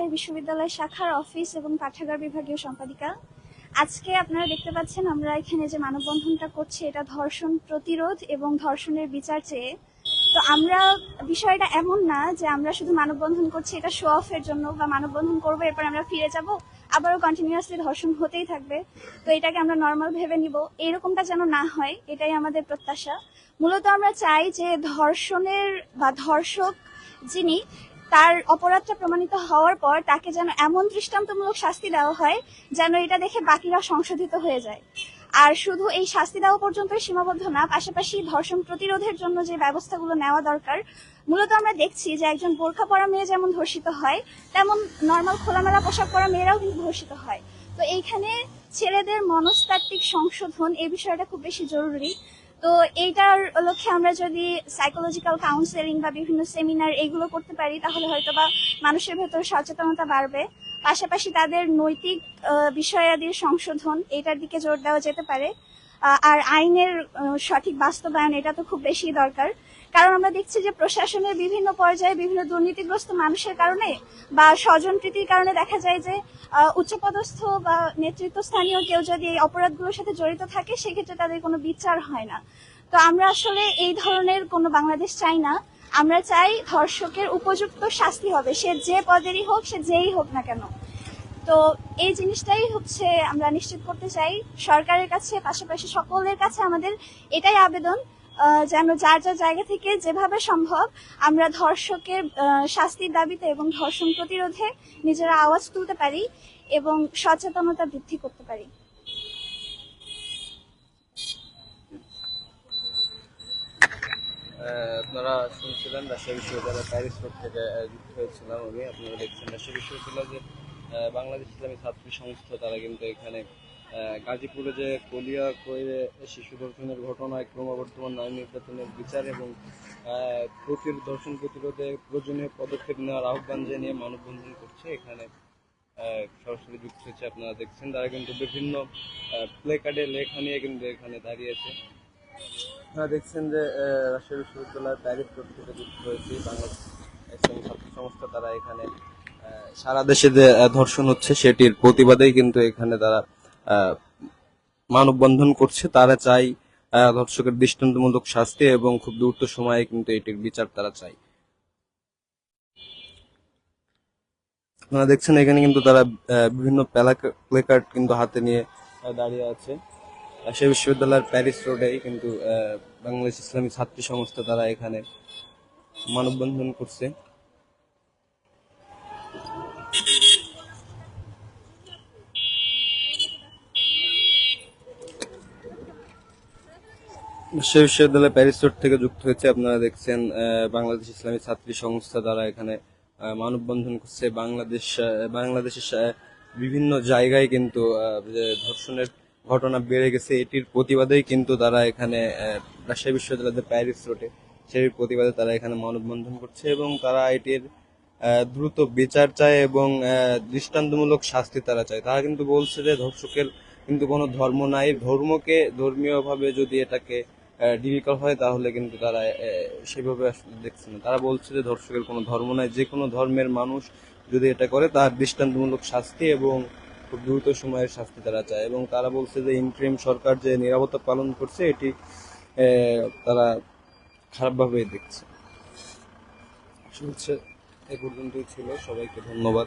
বিশ্ববিদ্যালয় শাখার অফিস এবং পাঠাগার বিভাগীয় সম্পাদিকা। আজকে আপনারা দেখতে পাচ্ছেন আমরা এখানে যে মানববন্ধনটা করছি, এটা ধর্ষণ প্রতিরোধ এবং ধর্ষণের বিচার চেয়ে। তো আমরা, বিষয়টা এমন না যে আমরা শুধু মানববন্ধন করছি, এটা শো অফের জন্য বা মানববন্ধন করব, এরপর আমরা ফিরে যাব, আবারও কন্টিনিউয়াসলি ধর্ষণ হতেই থাকবে। তো এটাকে আমরা নর্মাল ভেবে নিব। এরকমটা যেন না হয়, এটাই আমাদের প্রত্যাশা। মূলত আমরা চাই যে ধর্ষণের বা ধর্ষক যিনি তার অপরাধটা প্রমাণিত হওয়ার পর তাকে যেন এমন দৃষ্টান্তমূলক শাস্তি দেওয়া হয় যেন এটা দেখে বাকিরা সংশোধিত হয়ে যায়। আর শুধু এই শাস্তি দেওয়া পর্যন্ত সীমাবদ্ধ না, পাশাপাশি ধর্ষণ প্রতিরোধের জন্য যে ব্যবস্থাগুলো নেওয়া দরকার, মূলত আমরা দেখছি যে একজন বোরখা পরা মেয়ে যেমন ধর্ষিত হয়, তেমন নর্মাল খোলামেলা পোশাক পরা মেয়েরাও কিন্তু ধর্ষিত হয়। তো এইখানে ছেলেদের মনস্তাত্ত্বিক সংশোধন এই বিষয়টা খুব বেশি জরুরি। তো এইটার লক্ষ্যে আমরা যদি সাইকোলজিক্যাল কাউন্সেলিং বা বিভিন্ন সেমিনার এগুলো করতে পারি, তাহলে হয়তো বা মানুষের ভেতর সচেতনতা বাড়বে। পাশাপাশি তাদের নৈতিক বিষয়াদির সংশোধন, এটার দিকে জোর দেওয়া যেতে পারে। আর আইনের সঠিক বাস্তবায়ন, এটা তো খুব বেশি দরকার। কারণ আমরা দেখছি যে প্রশাসনের বিভিন্ন পর্যায়ে বিভিন্ন দুর্নীতিগ্রস্ত মানুষের কারণে বা স্বজনপ্রীতির কারণে দেখা যায় যে উচ্চপদস্থ বা নেতৃত্ব স্থানীয় কেউ যদি এই অপরাধগুলোর সাথে জড়িত থাকে, সেক্ষেত্রে তাদের কোনো বিচার হয় না। তো আমরা আসলে এই ধরনের কোনো বাংলাদেশ চাই না। আমরা চাই ধর্ষকের উপযুক্ত শাস্তি হবে। সে যে পদেরই হোক, সে যেই হোক না কেন। তো এই জিনিসটাই হচ্ছে আমরা নিশ্চিত করতে চাই। সরকারের কাছে, পাশাপাশি সকলের কাছে আমাদের এটাই আবেদন যেন যার যার জায়গা থেকে যেভাবে সম্ভব আমরা ধর্ষকের শাস্তির দাবিতে এবং ধর্ষণ প্রতিরোধে নিজেরা আওয়াজ তুলতে পারি এবং সচেতনতা বৃদ্ধি করতে পারি। আপনারা শুনছিলেন রাজশাহী বিশ্ববিদ্যালয় প্যারিস রোড থেকে যুক্ত হয়েছিলাম আমি। আপনারা দেখছেন রাজশাহী বিশ্ববিদ্যালয় যে বাংলাদেশ ইসলামী ছাত্রী সংস্থা, তারা কিন্তু এখানে গাজীপুরে যে কলিয়া করে শিশু ধর্ষণের ঘটনায় ক্রমবর্ধমান নারী নির্যাতনের বিচার এবং প্রতির ধর্ষণ প্রতিরোধে প্রয়োজনীয় পদক্ষেপ নেওয়ার আহ্বান জানিয়ে মানববন্ধন করছে। এখানে সরাসরি যুক্ত হচ্ছে আপনারা দেখছেন। তারা কিন্তু বিভিন্ন প্লে কার্ডে লেখা নিয়ে কিন্তু এখানে দাঁড়িয়েছে আপনারা দেখছেন যে রাজশাহী বিশ্ববিদ্যালয়ের প্যারিস থেকে যুক্ত হয়েছে বাংলাদেশ ছাত্র সংস্থা। তারা এখানে সারা দেশে যে ধর্ষণ হচ্ছে, সেটির প্রতিবাদেই কিন্তু এখানে তারা মানববন্ধন করছে, তারা চাই ধর্ষকের দৃষ্টান্তমূলক শাস্তি এবং খুব দ্রুত সময়ে কিন্তু এটির বিচার তারা চাই আপনারা দেখছেন এখানে কিন্তু তারা বিভিন্ন প্লেকার্ড কিন্তু হাতে নিয়ে দাঁড়িয়ে আছে। রাজশাহী বিশ্ববিদ্যালয়ের প্যারিস রোডেই কিন্তু বাংলাদেশ ইসলামী ছাত্রী সংস্থা তারা এখানে মানববন্ধন করছে। রাজশাহী বিশ্ববিদ্যালয় প্যারিস রোড থেকে যুক্ত হয়েছে। আপনারা দেখছেন বাংলাদেশ ইসলামী ছাত্রী সংস্থা দ্বারা এখানে মানববন্ধন করছে। বাংলাদেশ বাংলাদেশের বিভিন্ন জায়গায় কিন্তু ধর্ষণের ঘটনা বেড়ে গেছে, এটির প্রতিবাদেই কিন্তু তারা এখানে রাজশাহী বিশ্ববিদ্যালয়ের প্যারিস রোডে সেই প্রতিবাদে তারা এখানে মানববন্ধন করছে এবং তারা এটির দ্রুত বিচার চায় এবং দৃষ্টান্তমূলক শাস্তি তারা চায়। তারা কিন্তু বলছে যে ধর্ষকের কিন্তু কোনো ধর্ম নাই। ধর্মকে ধর্মীয়ভাবে যদি এটাকে ডিফিকাল্ট হয়, তাহলে কিন্তু তারা সেভাবে দেখছে না। তারা বলছে যে ধর্ষকের কোনো ধর্ম নাই। যে কোনো ধর্মের মানুষ যদি এটা করে, তার দৃষ্টান্তমূলক শাস্তি এবং খুব দ্রুত সময়ের শাস্তি তারা চায়। এবং তারা বলছে যে ইন্টারিম সরকার যে নিরাপত্তা পালন করছে, এটি তারা খারাপভাবে দেখছে। হচ্ছে, এ পর্যন্তই ছিল। সবাইকে ধন্যবাদ।